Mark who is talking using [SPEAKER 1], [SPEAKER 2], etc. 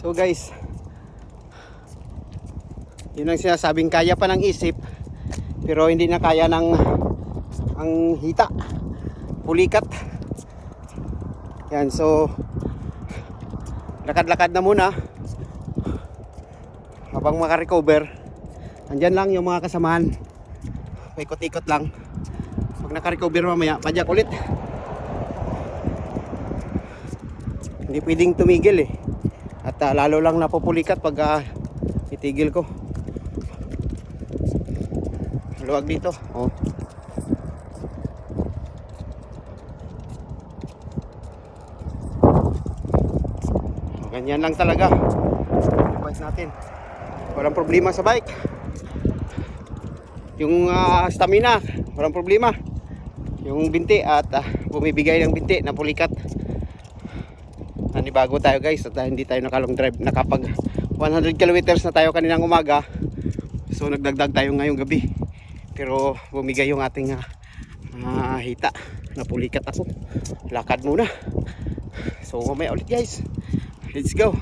[SPEAKER 1] So guys, yun ang sinasabing kaya pa ng isip, pero hindi na kaya ng ang hita, pulikat. Yan, so lakad-lakad na muna habang makarecover. Andyan lang yung mga kasamahan. Paikot-ikot lang. Pag nakarecover mamaya, padyak ulit. Hindi pwedeng tumigil eh. At ah, lalo lang napupulikat pag ah, itigil ko. Luwag dito. Oh. Ganyan lang talaga. Bike natin. Walang problema sa bike. Yung ah, stamina, walang problema. Yung binti at ah, bumibigay ng binti na pulikat. Nanibago tayo guys at ah, hindi tayo nakalong drive. Nakapag 100 kilometers na tayo kaninang umaga. So nagdagdag tayo ngayong gabi. Pero bumigay yung ating ah, ah, hita. Napulikat ako. Lakad muna. So mamaya ulit guys. Let's go.